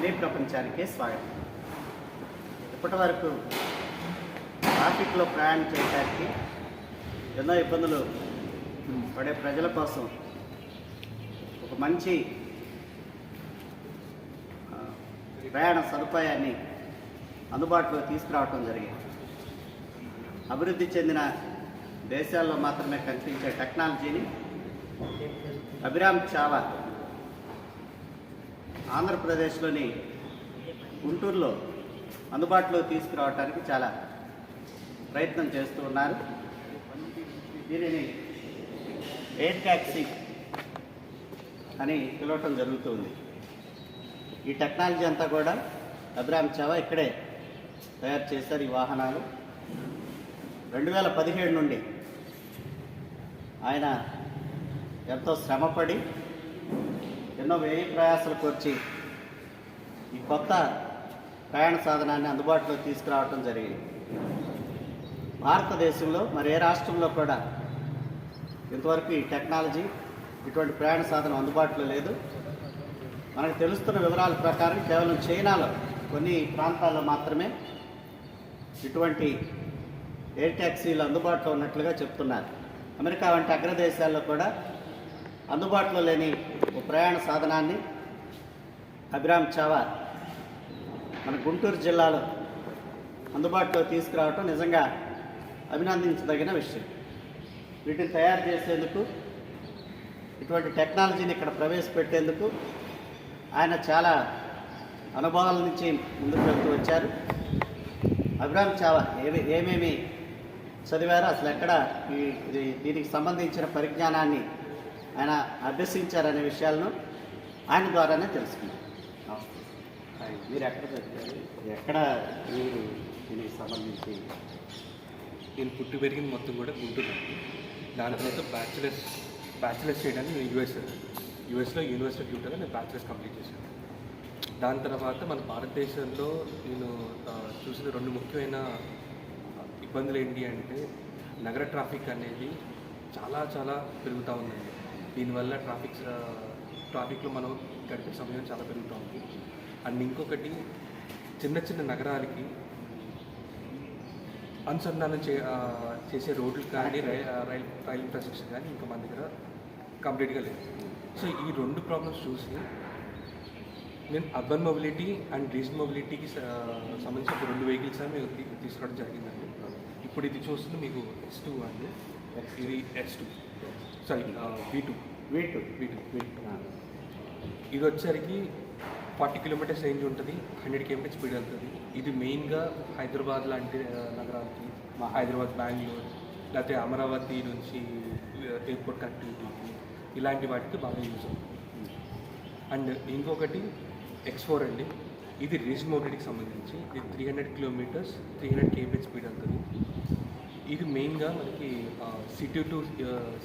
సినీ ప్రపంచానికి స్వాగతం. ఇప్పటి వరకు ట్రాఫిక్లో ప్రయాణం చేయడానికి ఎన్నో ఇబ్బందులు పడే ప్రజల కోసం ఒక మంచి ప్రయాణ సదుపాయాన్ని అందుబాటులో తీసుకురావటం జరిగింది. అభివృద్ధి చెందిన దేశాల్లో మాత్రమే కనిపించే టెక్నాలజీని అభిరామ్ చావా ఆంధ్రప్రదేశ్లోని గుంటూరులో అందుబాటులో తీసుకురావడానికి చాలా ప్రయత్నం చేస్తూ ఉన్నారు. దీనిని ఎయిర్ ట్యాక్సీ అని పిలవటం జరుగుతుంది. ఈ టెక్నాలజీ అంతా కూడా అబ్రామ్ చావా ఇక్కడే తయారు చేశారు ఈ వాహనాలు. రెండు వేల పదిహేడు నుండి ఆయన ఎంతో శ్రమపడి ఎన్నో వ్యయ ప్రయాసాలకు వచ్చి ఈ కొత్త ప్రయాణ సాధనాన్ని అందుబాటులో తీసుకురావటం జరిగింది. భారతదేశంలో మరి ఏ రాష్ట్రంలో కూడా ఇంతవరకు ఈ టెక్నాలజీ ఇటువంటి ప్రయాణ సాధనం అందుబాటులో లేదు. మనకు తెలుస్తున్న వివరాల ప్రకారం కేవలం చైనాలో కొన్ని ప్రాంతాల్లో మాత్రమే ఇటువంటి ఎయిర్ ట్యాక్సీలు అందుబాటులో ఉన్నట్లుగా చెప్తున్నారు. అమెరికా వంటి అగ్రదేశాల్లో కూడా అందుబాటులో లేని ఒక ప్రయాణ సాధనాన్ని అభిరామ్ చావా మన గుంటూరు జిల్లాలో అందుబాటులో తీసుకురావటం నిజంగా అభినందించదగిన విషయం. వీటిని తయారు చేసేందుకు ఇటువంటి టెక్నాలజీని ఇక్కడ ప్రవేశపెట్టేందుకు ఆయన చాలా అనుభవాల నుంచి ముందుకు వెళ్తూ వచ్చారు. అభిరామ్ చావా ఏమి ఏమేమి చదివారో అసలు ఎక్కడ ఈ దీనికి సంబంధించిన పరిజ్ఞానాన్ని ఆయన అభ్యసించారనే విషయాలను ఆయన ద్వారానే తెలుసుకున్నాం. మీరు ఎక్కడ ఎక్కడ మీరు దీనికి సంబంధించి? నేను పుట్టి పెరిగింది మొత్తం కూడా గుంటూరు. దాని తర్వాత బ్యాచిలర్స్ బ్యాచిలర్స్ చేయడానికి నేను యూఎస్ యూఎస్లో యూనివర్సిటీ ఆఫ్ యూటర్లో నేను బ్యాచిలర్స్ కంప్లీట్ చేశాను. దాని తర్వాత మన భారతదేశంలో నేను చూసిన రెండు ముఖ్యమైన ఇబ్బందులు ఏంటి అంటే నగర ట్రాఫిక్ అనేది చాలా చాలా పెరుగుతూ ఉందండి. దీనివల్ల ట్రాఫిక్ ట్రాఫిక్లో మనం గడిపే సమయం చాలా పెరుగుతూ ఉంది అండ్ ఇంకొకటి చిన్న చిన్న నగరాలకి అనుసంధానం చే చేసే రోడ్లు కానీ రైల్ రైల్ రైల్ ఇన్ఫ్రాస్ట్రక్చర్ కానీ ఇంకా మన దగ్గర కంప్లీట్గా లేదు సో ఈ రెండు ప్రాబ్లమ్స్ చూసి నేను అర్బన్ మొబిలిటీ అండ్ రీజనల్ మొబిలిటీకి సంబంధించిన రెండు వెహికల్స్ అని మేము తీ- తీసుకోవడం జరిగిందండి. ఇప్పుడు ఇది చూస్తుంది మీకు ఎస్ టూ అండి. ఇది S two sorry V two two. ఇది వచ్చేసరికి ఫార్టీ కిలోమీటర్స్ రేంజ్ ఉంటుంది. హండ్రెడ్ కిలోమీటర్ స్పీడ్ వెళ్తుంది. ఇది మెయిన్గా హైదరాబాద్ లాంటి నగరాలకి హైదరాబాద్ బెంగళూరు లేకపోతే అమరావతి నుంచి ఎయిర్పోర్ట్ కనెక్టివిటీకి ఇలాంటి వాటికి బాగా యూజ్ అవుతుంది. అండ్ ఇంకొకటి ఎక్స్ ఫోర్ అండి. ఇది రీజ్ మొబిలిటీకి సంబంధించి. ఇది three hundred kilometres three hundred KBH speed వెళ్తుంది. ఇది మెయిన్గా మనకి సిటీ టు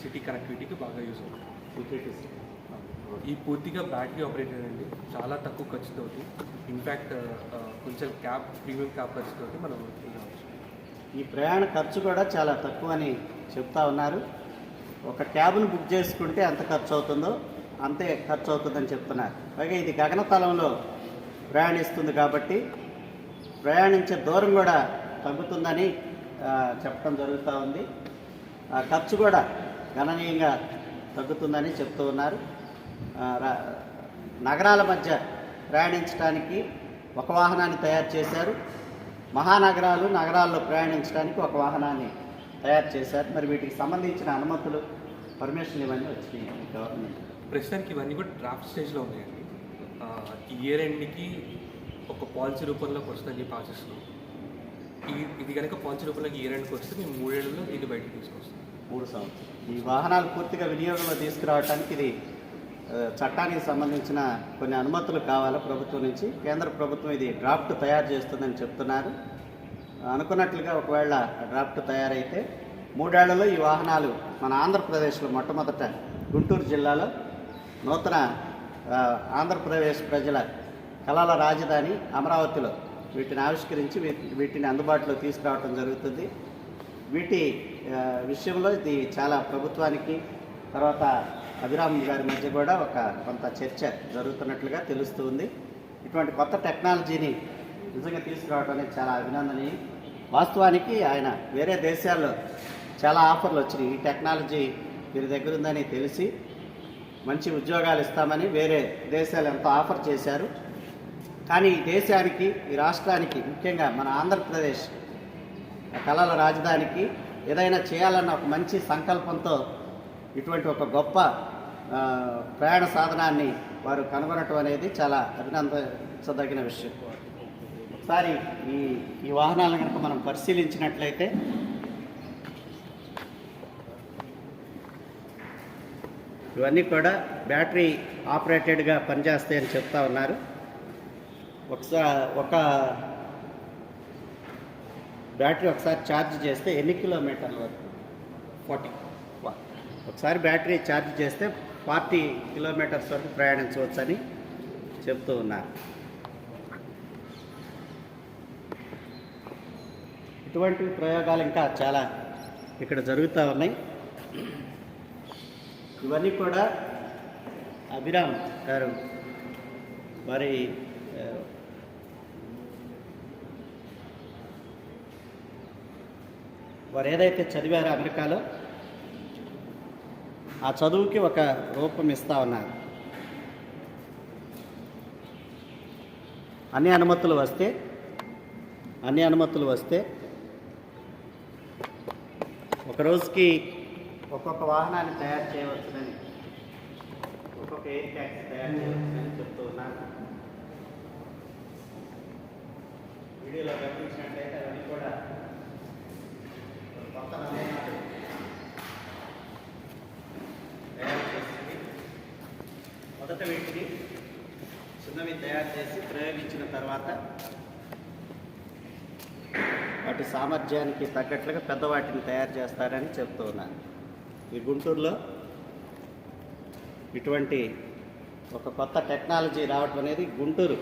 సిటీ కనెక్టివిటీకి బాగా యూజ్ అవుతుంది. ఈ పూర్తిగా బ్యాటరీ ఆపరేటెడ్ అండి. చాలా తక్కువ ఖర్చుతోటి ఇన్ఫ్యాక్ట్ కొంచెం క్యాబ్ ప్రీమియం క్యాబ్ ఖర్చుతో మనం వెళ్ళవచ్చు ఈ ప్రయాణ ఖర్చు కూడా చాలా తక్కువ అని చెప్తా ఉన్నారు. ఒక క్యాబ్ను బుక్ చేసుకుంటే ఎంత ఖర్చు అవుతుందో అంతే ఖర్చు అవుతుందని చెప్తున్నారు. పైగా ఇది గగనతలంలో ప్రయాణిస్తుంది కాబట్టి ప్రయాణించే దూరం కూడా తగ్గుతుందని చెప్పడం జరుగుతూ ఉంది. ఆ ఖర్చు కూడా గణనీయంగా తగ్గుతుందని చెప్తూ ఉన్నారు. నగరాల మధ్య ప్రయాణించడానికి ఒక వాహనాన్ని తయారు చేశారు. మహానగరాలు నగరాల్లో ప్రయాణించడానికి ఒక వాహనాన్ని తయారు చేశారు. మరి వీటికి సంబంధించిన అనుమతులు పర్మిషన్ ఇవన్నీ వచ్చినాయి. గవర్నమెంట్. ప్రస్తుతానికి ఇవన్నీ కూడా డ్రాఫ్ట్ స్టేజ్లో ఉన్నాయండి. ఇయర్ ఎండ్కి ఒక పాలసీ రూపంలోకి వస్తుందని చెప్పి ఆశిస్తున్నాం. ఈ ఇది కనుక పాలసీ రూపంలోకి ఇయర్ ఎండ్కి వస్తే మేము మూడేళ్ళలో దీన్ని బయటకు తీసుకొస్తాం. మూడు సంవత్సరాలు ఈ వాహనాలు పూర్తిగా వినియోగంలో తీసుకురావడానికి ఇది చట్టానికి సంబంధించిన కొన్ని అనుమతులు కావాలి ప్రభుత్వం నుంచి. కేంద్ర ప్రభుత్వం ఇది డ్రాఫ్ట్ తయారు చేస్తుందని చెప్తున్నారు. అనుకున్నట్లుగా ఒకవేళ డ్రాఫ్ట్ తయారైతే మూడేళ్ళలో ఈ వాహనాలు మన ఆంధ్రప్రదేశ్లో మొట్టమొదట గుంటూరు జిల్లాలో నూతన ఆంధ్రప్రదేశ్ ప్రజల కళల రాజధాని అమరావతిలో వీటిని ఆవిష్కరించి వీటిని అందుబాటులో తీసుకురావడం జరుగుతుంది. వీటి విషయంలో ఇది చాలా ప్రభుత్వానికి తర్వాత అభిరామ్ గారి మధ్య కూడా ఒక కొంత చర్చ జరుగుతున్నట్లుగా తెలుస్తుంది ఇటువంటి కొత్త టెక్నాలజీని నిజంగా తీసుకురావడం అనేది చాలా అభినందనీయం. వాస్తవానికి ఆయన వేరే దేశాల్లో చాలా ఆఫర్లు వచ్చినాయి. ఈ టెక్నాలజీ వీరి దగ్గర ఉందని తెలిసి మంచి ఉద్యోగాలు ఇస్తామని వేరే దేశాలు ఎంతో ఆఫర్ చేశారు. కానీ ఈ దేశానికి ఈ రాష్ట్రానికి ముఖ్యంగా మన ఆంధ్రప్రదేశ్ కళల రాజధానికి ఏదైనా చేయాలన్న ఒక మంచి సంకల్పంతో ఇటువంటి ఒక గొప్ప ప్రయాణ సాధనాన్ని వారు కనుగొనటం అనేది చాలా అభినందించదగిన విషయం. ఒకసారి ఈ ఈ వాహనాలను కనుక మనం పరిశీలించినట్లయితే ఇవన్నీ కూడా బ్యాటరీ ఆపరేటెడ్గా పనిచేస్తాయని చెప్తా ఉన్నారు. ఒకసారి ఒక బ్యాటరీ ఒకసారి ఛార్జ్ చేస్తే ఎన్ని కిలోమీటర్ల వరకు? ఫార్టీ. ఒకసారి బ్యాటరీ ఛార్జ్ చేస్తే ఫార్టీ కిలోమీటర్స్ వరకు ప్రయాణించవచ్చని చెప్తూ ఉన్నారు. ఇటువంటి ప్రయోగాలు ఇంకా చాలా ఇక్కడ జరుగుతూ ఉన్నాయి. ఇవన్నీ కూడా అభిరామ్ గారు మరి వారు ఏదైతే చదివారో అమెరికాలో ఆ చదువుకి ఒక రూపం ఇస్తా ఉన్నారు. అన్ని అనుమతులు వస్తే అన్ని అనుమతులు వస్తే ఒక రోజుకి ఒక్కొక్క వాహనాన్ని తయారు చేయవచ్చునని ఒక్కొక్క ఎయిర్ ట్యాక్స్ తయారు చేయవచ్చునని చెప్తూ ఉన్నాను వీడియోలో గమనించినట్లయితే అవన్నీ కూడా కొత్త నమూనాలు తయారు చేసింది మొదట వీటిని చిన్నవి తయారు చేసి ప్రయోగించిన తర్వాత వాటి సామర్థ్యానికి తగ్గట్లుగా పెద్ద వాటిని తయారు చేస్తారని చెప్తూ ఉన్నాను. ఈ గుంటూరులో ఇటువంటి ఒక కొత్త టెక్నాలజీ రావటం అనేది గుంటూరు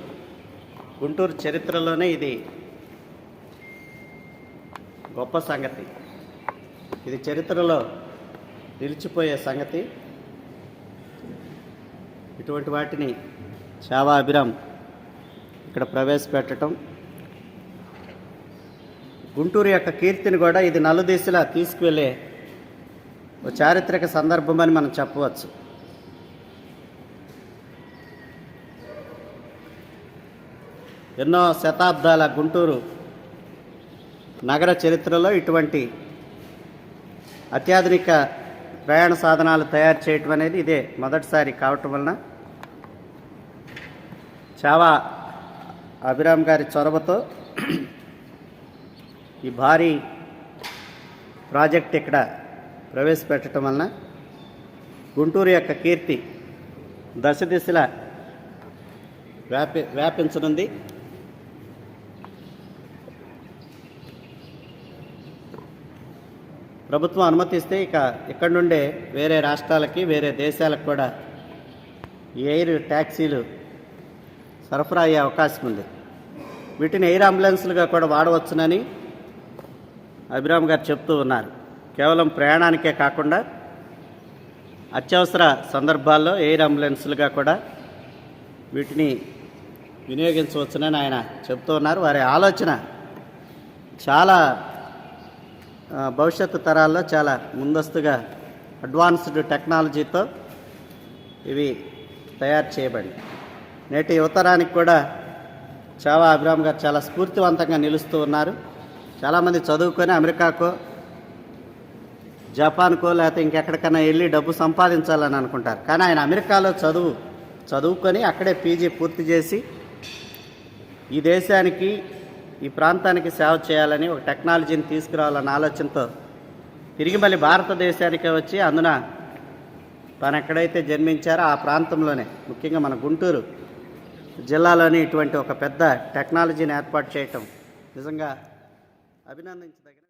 గుంటూరు చరిత్రలోనే ఇది గొప్ప సంగతి. ఇది చరిత్రలో నిలిచిపోయే సంగతి. ఇటువంటి వాటిని చావా అభిరామ్ ఇక్కడ ప్రవేశపెట్టడం. గుంటూరు యొక్క కీర్తిని కూడా ఇది నలుదిశలా తీసుకువెళ్ళే ఒక చారిత్రక సందర్భం అని మనం చెప్పవచ్చు. ఎన్నో శతాబ్దాల గుంటూరు నగర చరిత్రలో ఇటువంటి అత్యాధునిక ప్రయాణ సాధనాలు తయారు చేయటం అనేది ఇదే మొదటిసారి కావటం వలన. చావా అభిరామ్ గారి చొరవతో ఈ భారీ ప్రాజెక్ట్ ఇక్కడ ప్రవేశపెట్టడం వలన గుంటూరు యొక్క కీర్తి దశ దిశలా వ్యాపి వ్యాపించనుంది. ప్రభుత్వం అనుమతిస్తే ఇక ఇక్కడ నుండే వేరే రాష్ట్రాలకి వేరే దేశాలకు కూడా ఈ ఎయిర్ ట్యాక్సీలు సరఫరా అయ్యే అవకాశం ఉంది. వీటిని ఎయిర్ అంబులెన్స్లుగా కూడా వాడవచ్చునని అభిరామ్ గారు చెప్తూ ఉన్నారు. కేవలం ప్రయాణానికే కాకుండా అత్యవసర సందర్భాల్లో ఎయిర్ అంబులెన్స్లుగా కూడా వీటిని వినియోగించవచ్చునని ఆయన చెప్తూ ఉన్నారు. వారి ఆలోచన చాలా భవిష్యత్తు తరాల్లో చాలా ముందస్తుగా అడ్వాన్స్డ్ టెక్నాలజీతో ఇవి తయారు చేయబడి నేటి యువతరానికి కూడా చావా అభిరామ్ గారు చాలా స్ఫూర్తివంతంగా నిలుస్తూ ఉన్నారు. చాలామంది చదువుకొని అమెరికాకో జపాన్కో లేకపోతే ఇంకెక్కడికైనా వెళ్ళి డబ్బు సంపాదించాలని అనుకుంటారు. కానీ ఆయన అమెరికాలో చదువు చదువుకొని అక్కడే పీజీ పూర్తి చేసి ఈ దేశానికి ఈ ప్రాంతానికి సేవ చేయాలని ఒక టెక్నాలజీని తీసుకురావాలన్న ఆలోచనతో తిరిగి మళ్ళీ భారతదేశానికి వచ్చి అందున తను ఎక్కడైతే జన్మించారో ఆ ప్రాంతంలోనే ముఖ్యంగా మన గుంటూరు జిల్లాలోని ఇటువంటి ఒక పెద్ద టెక్నాలజీని ఏర్పాటు చేయటం నిజంగా అభినందించదగిన